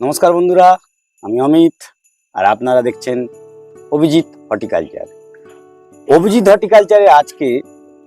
নমস্কার বন্ধুরা, আমি অমিত আর আপনারা দেখছেন অভিজিৎ হর্টিকালচার। অভিজিৎ হর্টিকালচারে আজকে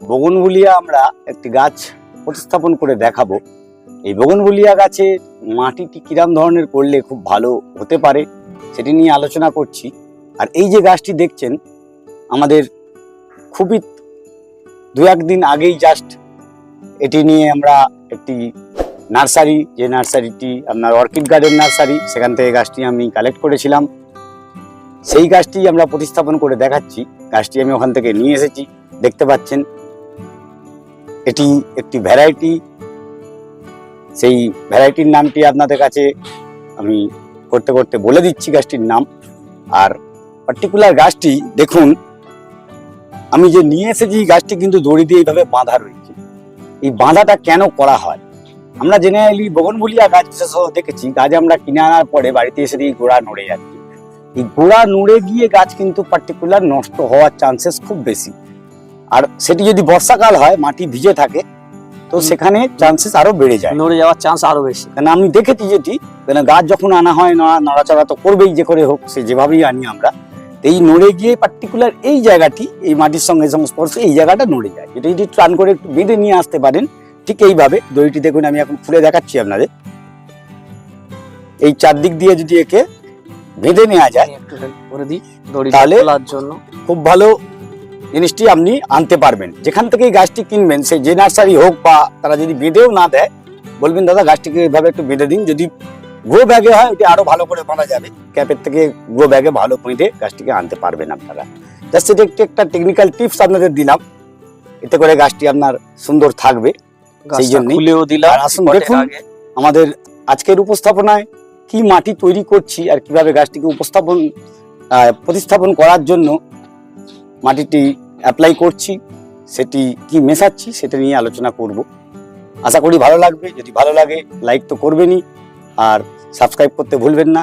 বগনভুলিয়া আমরা একটি গাছ প্রতিস্থাপন করে দেখাবো। এই বগনভুলিয়া গাছে মাটিটি কিরাম ধরনের করলে খুব ভালো হতে পারে সেটি নিয়ে আলোচনা করছি। আর এই যে গাছটি দেখছেন, আমাদের খুবই দু একদিন আগেই জাস্ট এটি নিয়ে আমরা একটি নার্সারি, যে নার্সারিটি আপনার অর্কিড গার্ডেন নার্সারি, সেখান থেকে গাছটি আমি কালেক্ট করেছিলাম। সেই গাছটি আমরা প্রতিস্থাপন করে দেখাচ্ছি। গাছটি আমি ওখান থেকে নিয়ে এসেছি। দেখতে পাচ্ছেন, এটি একটি ভ্যারাইটি সেই ভ্যারাইটির নামটি আপনাদের কাছে আমি করতে করতে বলে দিচ্ছি গাছটির নাম। আর পার্টিকুলার গাছটি দেখুন, আমি যে নিয়ে এসেছি গাছটি কিন্তু দড়ি দিয়ে এইভাবে বাঁধা রয়েছে। এই বাঁধাটা কেন করা হয়? আমরা জেনারেলি বগনভুলিয়া গাছ বিশেষত দেখেছি। গাছ আমরা কিনে আনার পরে বাড়িতে এসে দিয়ে গোড়া নড়ে যাচ্ছে। এই গোড়া নড়ে গিয়ে গাছ কিন্তু পার্টিকুলার নষ্ট হওয়ার চান্সেস খুব বেশি। আর সেটি যদি বর্ষাকাল হয় মাটি ভিজে থাকে তো সেখানে চান্সেস আরও বেড়ে যায়। নড়ে যাওয়ার চান্স আরও বেশি। কারণ আমি দেখেছি যেটি কেন গাছ যখন আনা হয় না নড়াচড়া তো করবেই যে করে হোক সে যেভাবেই আনি আমরা এই নড়ে গিয়ে পার্টিকুলার এই জায়গাটি এই মাটির সঙ্গে সংস্পর্শে এই জায়গাটা নড়ে যায়। এটা যদি টান করে একটু বেঁধে নিয়ে আসতে পারেন ঠিক এইভাবে দড়িটি দেখুন আমি এখন খুলে দেখাচ্ছি আপনাদের। এই চারদিক দিয়ে যদি একে বেঁধে নেওয়া যায় করে দিই তাহলে- জন্য। খুব ভালো জিনিসটি আপনি আনতে পারবেন। যেখান থেকে এই গাছটি কিনবেন সে যে নার্সারি হোক বা তারা যদি বেঁধেও না দেয় বলবেন দাদা গাছটিকে এভাবে একটু বেঁধে দিন। যদি গ্রো ব্যাগে হয় ওটি আরও ভালো করে বাঁধা যাবে। ক্যাপের থেকে গ্রো ব্যাগে ভালো বেঁধে গাছটিকে আনতে পারবেন আপনারা। জাস্ট এটা একটি একটা টেকনিক্যাল টিপস আপনাদের দিলাম। এতে করে গাছটি আপনার সুন্দর থাকবে। গাছটা জন্যই। খুলেও দিলাম আসুন দেখুন। আমাদের আজকের উপস্থাপনায় কি মাটি তৈরি করছি আর কীভাবে গাছটিকে উপস্থাপন প্রতিস্থাপন করার জন্য মাটিটি অ্যাপ্লাই করছি সেটি কি মেশাচ্ছি সেটা নিয়ে আলোচনা করব আশা করি ভালো লাগবে যদি ভালো লাগে লাইক তো করবেনই আর সাবস্ক্রাইব করতে ভুলবেন না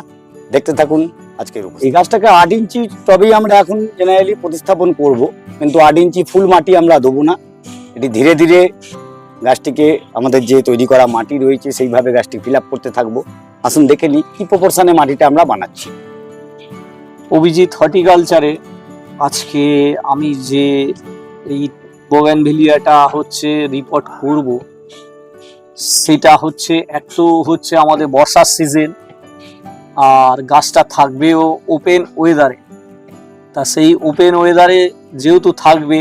দেখতে থাকুন আজকের এই গাছটাকে আট ইঞ্চি তবেই আমরা এখন জেনারেলি প্রতিস্থাপন করব কিন্তু আট ইঞ্চি ফুল মাটি আমরা দেবো না এটি ধীরে ধীরে গাছটিকে আমাদের যে তৈরি করা মাটি রয়েছে, সেইভাবে গাছটি ফিল করতে থাকব। আসুন দেখে নিই কি প্রপোর্শনে মাটিটা আমরা বানাচ্ছি। অভিজিৎ হর্টিকালচারে আজকে আমি যে এই বোগানভেলিয়াটা হচ্ছে রিপোর্ট করব, সেটা হচ্ছে এক তো হচ্ছে আমাদের বর্ষার সিজন আর গাছটা থাকবেও ওপেন ওয়েদারে তা সেই ওপেন ওয়েদারে যেহেতু থাকবে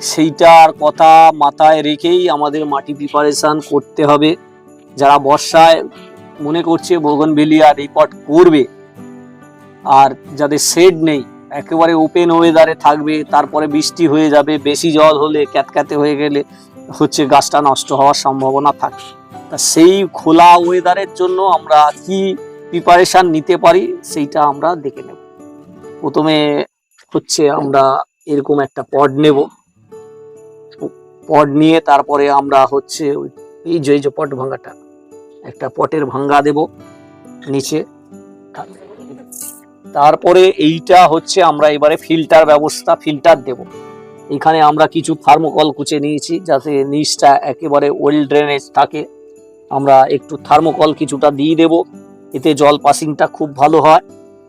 সেইটার কথা মাথায় রেখেই আমাদের মাটি প্রিপারেশান করতে হবে। যারা বর্ষায় মনে করছে বোগনভেলিয়া রিপোর্ট করবে, আর যাদের শেড নেই, একেবারে ওপেন ওয়েদারে থাকবে, তারপরে বৃষ্টি হয়ে যাবে, বেশি জল হলে, ক্যাতক্যাতে হয়ে গেলে হচ্ছে গাছটা নষ্ট হওয়ার সম্ভাবনা থাকে। তা সেই খোলা ওয়েদারের জন্য আমরা কি প্রিপারেশান নিতে পারি, সেইটা আমরা দেখে নেব। প্রথমে হচ্ছে আমরা এরকম একটা পড নেব। পড নিয়ে তারপরে আমরা হচ্ছে ওই- এই যে এই যে পট ভাঙ্গাটা একটা পটের ভাঙ্গা দেব নিচে। তারপরে এইটা হচ্ছে আমরা এবারে ফিল্টার ব্যবস্থা, ফিল্টার দেব। এখানে আমরা কিছু থার্মোকল কুচে নিয়েছি যাতে নিচটা একেবারে ওয়েল ড্রেনেজ থাকে। আমরা একটু থার্মোকল কিছুটা দিয়ে দেব, এতে জল পাসিংটা খুব ভালো হয়।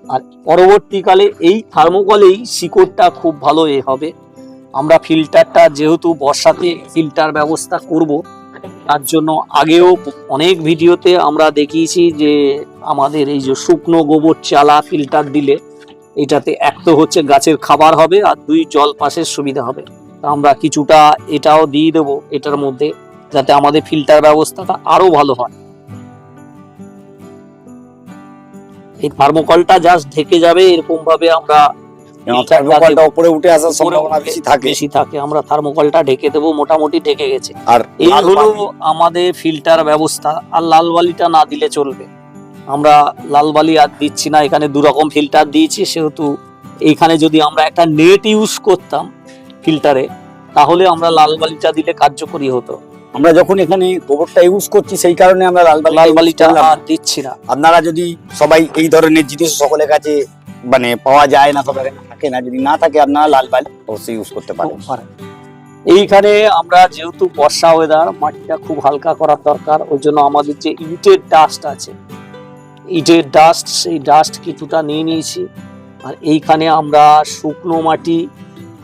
আর পরবর্তীকালে এই থার্মোকলেই শিকড়টা খুব ভালো এ হবে। আমরা ফিল্টারটা যেহেতু বর্ষাতে ফিল্টার ব্যবস্থা করব, তার জন্য আগেও অনেক ভিডিওতে আমরা দেখিয়েছি যে আমাদের এই যে শুকনো গোবর চালা ফিল্টার দিলে এটাতে এক তো হচ্ছে গাছের খাবার হবে আর দুই জল পাসের সুবিধা হবে। আমরা কিছুটা এটাও দিয়ে দেবো এটার মধ্যে যাতে আমাদের ফিল্টার ব্যবস্থাটা আরও ভালো হয়। এই থার্মোকলটা জাস্ট ঢেকে যাবে, এরকমভাবে আমরা থার্মোকলটা উপরে উঠে আসার উপরে সম্ভাবনা বেশি থাকে। বেশি থাকে। আমরা থার্মোকলটা ঢেকে দেবো মোটামুটি ঢেকে গেছে। আর এই হলো আমাদের ফিল্টার ব্যবস্থা। আর লাল বালিটা না দিলে চলবে। আমরা লাল বালি আর দিচ্ছি না এখানে দু রকম ফিল্টার দিয়েছি। সেহেতু এখানে যদি আমরা একটা নেট ইউজ করতাম ফিল্টারে তাহলে আমরা লাল বালিটা দিলে কার্যকরী হতো। আমরা যখন এখানে গোবরটা ইউজ করছি সেই কারণে আমরা লাল লাল বালিটা দিচ্ছি না। আপনারা যদি সবাই এই ধরনের জিনিস সকলের কাছে মানে পাওয়া যায় না কাছে থাকে না। যদি না থাকে, আপনারা লাল বালি অবশ্যই ইউজ করতে পারেন। পারে। এইখানে আমরা যেহেতু বর্ষা ওয়েদার মাটিটা খুব হালকা করার দরকার। ওই জন্য আমাদের যে ইটের ডাস্ট আছে, ইটের ডাস্ট সেই ডাস্ট কিছুটা নিয়ে নিয়েছি। আর এইখানে আমরা শুকনো মাটি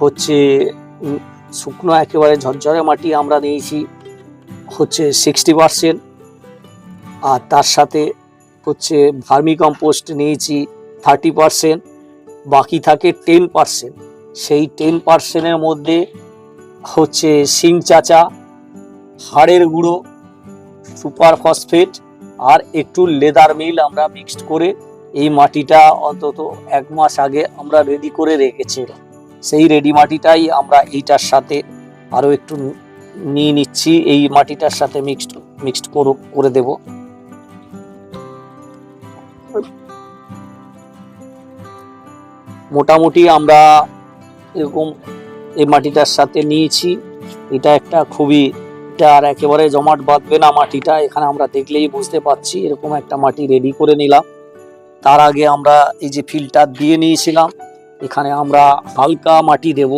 হচ্ছে শুকনো একেবারে ঝরঝরে মাটি আমরা নিয়েছি হচ্ছে সিক্সটি পার্সেন্ট আর তার সাথে হচ্ছে ভার্মি কম্পোস্ট নিয়েছি। থার্টি পার্সেন্ট বাকি থাকে টেন পার্সেন্ট সেই টেন পার্সেন্টের মধ্যে হচ্ছে শিং চাচা, হাড়ের গুঁড়ো, সুপার ফসফেট আর একটু লেদার মিল আমরা মিক্সড করে এই মাটিটা অন্তত এক মাস আগে আমরা রেডি করে রেখেছি সেই রেডি মাটিটাই আমরা এইটার সাথে আরও একটু নিয়ে নিচ্ছি, এই মাটিটার সাথে মিক্সড মিক্সড করে দেব। মোটামুটি আমরা এরকম এই মাটিটার সাথে নিয়েছি। এটা একটা খুবই, এটা আর একেবারে জমাট বাঁধবে না মাটিটা। এখানে আমরা দেখলেই বুঝতে পারছি, এরকম একটা মাটি রেডি করে নিলাম। তার আগে আমরা এই যে ফিল্টার দিয়ে নিয়েছিলাম, এখানে আমরা হালকা মাটি দেব।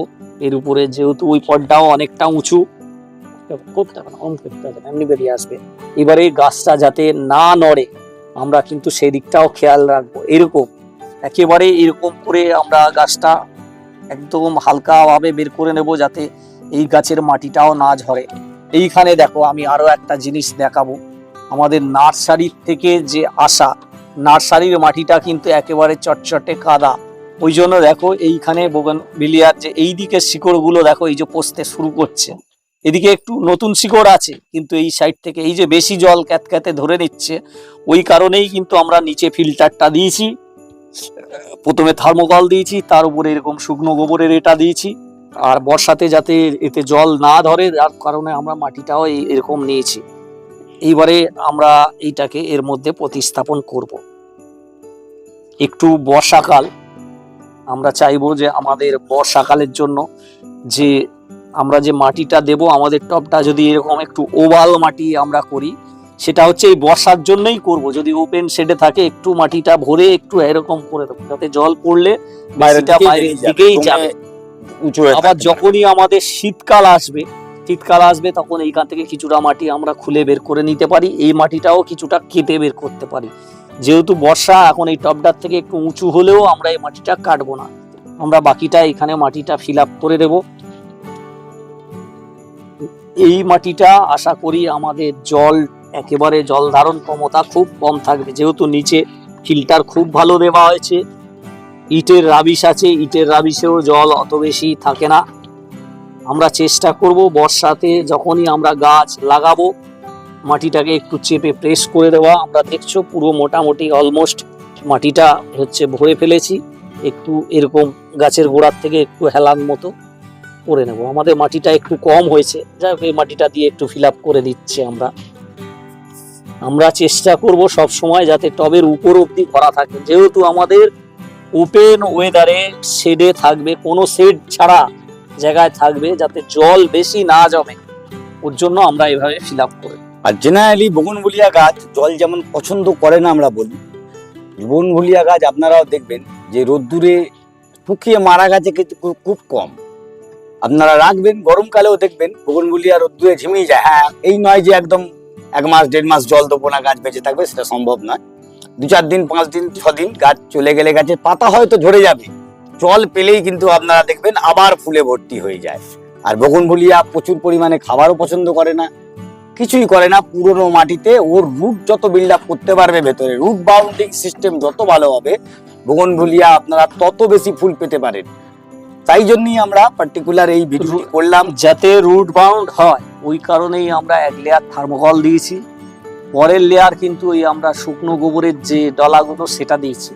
এর উপরে যেহেতু ওই পটটাও অনেকটা উঁচু। এমনি বেরিয়ে আসবে। এবারে গাছটা যাতে না নড়ে, আমরা কিন্তু সেই দিকটাও খেয়াল রাখব। এরকম একেবারে এরকম করে আমরা গাছটা একদম হালকাভাবে বের করে নেব যাতে এই গাছের মাটিটাও না ঝরে। এইখানে দেখো আমি আরও একটা জিনিস দেখাবো। আমাদের নার্সারির থেকে যে আসা, নার্সারির মাটিটা কিন্তু একেবারে চটচটে কাদা। ওই জন্য দেখো এইখানে বোগান বিলিয়ার যে এই দিকের শিকড়গুলো দেখো, এই যে পচতে শুরু করছে। এদিকে একটু নতুন শিকড় আছে, কিন্তু এই সাইড থেকে এই যে বেশি জল ক্যাতক্যাতে ধরে নিচ্ছে, ওই কারণেই কিন্তু আমরা নিচে ফিল্টারটা দিয়েছি। প্রথমে থার্মোকল দিয়েছি, তার উপরে এরকম শুকনো গোবরের এটা দিয়েছি। আর বর্ষাতে যাতে এতে জল না ধরে যার কারণে আমরা মাটিটাও এরকম নিয়েছি। এইবারে আমরা এইটাকে এর মধ্যে প্রতিস্থাপন করব। একটু বর্ষাকাল, আমরা চাইব যে আমাদের বর্ষাকালের জন্য যে আমরা যে মাটিটা দেব, আমাদের টপটা যদি এরকম একটু ওভাল মাটি আমরা করি সেটা হচ্ছে এই বর্ষার জন্যই করব। যদি ওপেন শেডে থাকে একটু মাটিটা ভরে একটু এরকম করে দেবো। যাতে জল পড়লে বাইরের দিকেই যাবে। আবার যখনই আমাদের শীতকাল আসবে শীতকাল আসবে তখন এইখান থেকে কিছুটা মাটি আমরা খুলে বের করে নিতে পারি। এই মাটিটাও কিছুটা কেটে বের করতে পারি। যেহেতু বর্ষা এখন এই টপডার থেকে একটু উঁচু হলেও আমরা এই মাটিটা কাটবো না। আমরা বাকিটা এখানে মাটিটা ফিল আপ করে দেব। এই মাটিটা আশা করি আমাদের জল একেবারে জল ধারণ ক্ষমতা খুব কম থাকবে, যেহেতু নিচে ফিল্টার খুব ভালো দেওয়া হয়েছে। ইটের রাবিশ আছে, ইটের রাবিশেও জল অত বেশি থাকে না। আমরা চেষ্টা করব বর্ষাতে যখনই আমরা গাছ লাগাবো, মাটিটাকে একটু চেপে প্রেস করে দেওয়া। আমরা দেখছ পুরো মোটামুটি অলমোস্ট মাটিটা হচ্ছে ভরে ফেলেছি। একটু এরকম গাছের গোড়ার থেকে একটু হেলান মতো করে নেব। আমাদের মাটিটা একটু কম হয়েছে। যাই হোক, এই মাটিটা দিয়ে একটু ফিল করে দিচ্ছি আমরা। আমরা চেষ্টা করব সব সময় যাতে টবের উপর অব্দি ভরা থাকে। যেহেতু আমাদের ওপেন ওয়েদারে শেডে থাকবে, কোনো শেড ছাড়া জায়গায় থাকবে যাতে জল বেশি না জমে। ওর জন্য আমরা এভাবে ফিল আপ করে। আর জেনারেলি বগুনভুলিয়া গাছ জল যেমন পছন্দ করে না আমরা বলি, বগুনভুলিয়া গাছ আপনারাও দেখবেন যে রোদ্দুরে শুকিয়ে মারা গেছে কিন্তু খুব- কম। আপনারা রাখবেন, গরমকালেও দেখবেন বগুনভুলিয়া রোদ্দুরে ঝিমিয়ে যায়। হ্যাঁ এই নয় যে একদম এক মাস দেড় মাস জল দেবো না গাছ বেঁচে থাকবে সেটা সম্ভব নয়। দু চার দিন পাঁচ দিন ছ দিন গাছ চলে গেলে গাছের পাতা হয়তো ঝরে যাবে। জল পেলেই কিন্তু আপনারা দেখবেন আবার ফুলে ভর্তি হয়ে যায়। আর বগুনভুলিয়া প্রচুর পরিমাণে খাবারও পছন্দ করে না। কিছুই করে না পুরনো মাটিতে ওর রুট যত বিল্ড আপ করতে পারবে ভেতরে রুট বাউন্ডিং সিস্টেম যত ভালো হবে বগুন বগনভুলিয়া আপনারা তত বেশি ফুল পেতে পারেন। তাই জন্যই আমরা পার্টিকুলার এই ভিডিওটি করলাম। যাতে রুট বাউন্ড হয়। ওই কারণেই আমরা এক লেয়ার থার্মোকল দিয়েছি। পরের লেয়ার কিন্তু ওই আমরা শুকনো গোবরের যে ডলাগুলো সেটা দিয়েছি।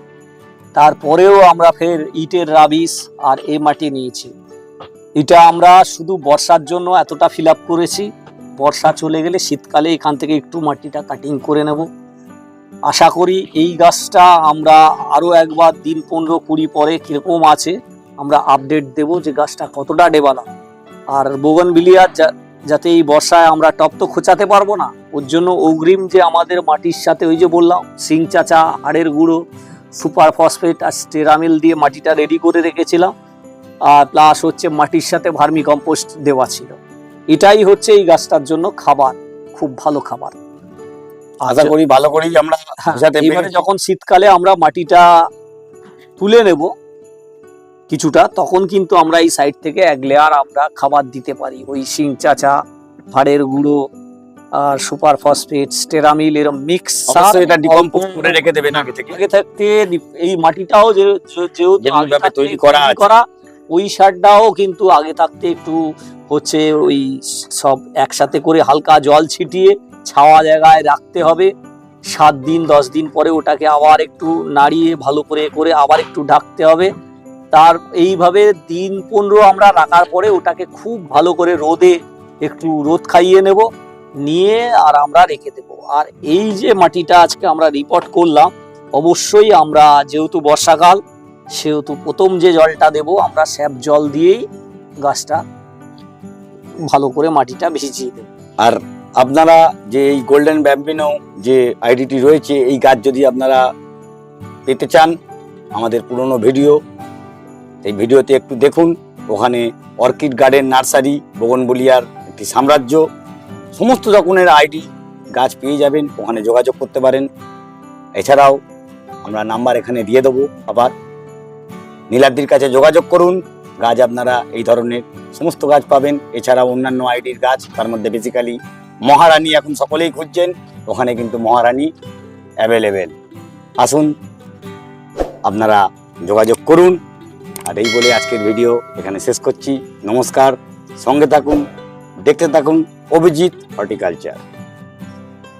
তারপরেও আমরা ফের ইটের রাবিশ আর এ মাটি নিয়েছি। এটা আমরা শুধু বর্ষার জন্য এতটা ফিল করেছি। বর্ষা চলে গেলে শীতকালে এখান থেকে একটু মাটিটা কাটিং করে নেব। আশা করি এই গাছটা আমরা আরও একবার দিন পনেরো কুড়ি পরে কীরকম আছে, আমরা আপডেট দেব যে গাছটা কতটা ডেবালা আর বোগন বিলিয়ার যাতে এই বর্ষায় আমরা টপ তো খোঁচাতে পারব না। ওর জন্য অগ্রিম যে আমাদের মাটির সাথে ওই যে বললাম সিং চাচা হাড়ের গুঁড়ো সুপার ফসফেট আর স্টেরামিল দিয়ে মাটিটা রেডি করে রেখেছিলাম। আর প্লাস হচ্ছে মাটির সাথে ভার্মি কম্পোস্ট দেওয়া ছিল। এটাই হচ্ছে এই গাছটার জন্য খাবার খুব ভালো খাবার। আশা করি ভালো করেই আমরা হ্যাঁ, এবারে যখন শীতকালে আমরা মাটিটা তুলে নেব কিছুটা তখন কিন্তু আমরা এই সাইড থেকে এক লেয়ার আমরা খাবার দিতে পারি। ওই শিং চাচা ভাড়ের গুঁড়ো আর সুপার ফসফেট স্টেরামিল এরকম মিক্স অবশ্যই এটা ডিকম্পোজ করে রেখে দেবেন আগে থেকে। আগে থাকতে এই মাটিটাও যে- যেহেতু ভাবে তৈরি করা আছে। করা ওই সারটাও কিন্তু আগে থাকতে একটু হচ্ছে ওই সব একসাথে করে হালকা জল ছিটিয়ে ছাওয়া জায়গায় রাখতে হবে। সাত দিন দশ দিন পরে ওটাকে আবার একটু নাড়িয়ে ভালো করে করে আবার একটু ঢাকতে হবে। তার এইভাবে দিন পনেরো আমরা রাখার পরে ওটাকে খুব ভালো করে রোদে একটু রোদ খাইয়ে নেব, নিয়ে আর আমরা রেখে দেবো। আর এই যে মাটিটা আজকে আমরা রিপোর্ট করলাম, অবশ্যই আমরা যেহেতু বর্ষাকাল, সেহেতু প্রথম যে জলটা দেব, আমরা স্যাপ জল দিয়েই গাছটা ভালো করে মাটিটা ভিজিয়ে দেবো। আর আপনারা যে এই গোল্ডেন ব্যাম্বিনো যে আইডিটি রয়েছে, এই গাছ যদি আপনারা পেতে চান, আমাদের পুরনো ভিডিও এই ভিডিওতে একটু দেখুন, ওখানে অর্কিড গার্ডেন নার্সারি, বগনবলিয়ার একটি সাম্রাজ্য, সমস্ত রকমের আইডি গাছ পেয়ে যাবেন, ওখানে যোগাযোগ করতে পারেন। এছাড়াও আমরা নাম্বার এখানে দিয়ে দেবো আবার। নীলাদ্রির কাছে যোগাযোগ করুন, গাছ আপনারা এই ধরনের সমস্ত গাছ পাবেন। এছাড়াও অন্যান্য আইডির গাছ, তার মধ্যে বেসিক্যালি মহারানী এখন সকলেই খুঁজছেন, ওখানে কিন্তু মহারানী অ্যাভেলেবেল আসুন, আপনারা যোগাযোগ করুন। আর এই বলে আজকের ভিডিও এখানে শেষ করছি। নমস্কার, সঙ্গে থাকুন, দেখতে থাকুন অভিজিৎ হর্টিকালচার।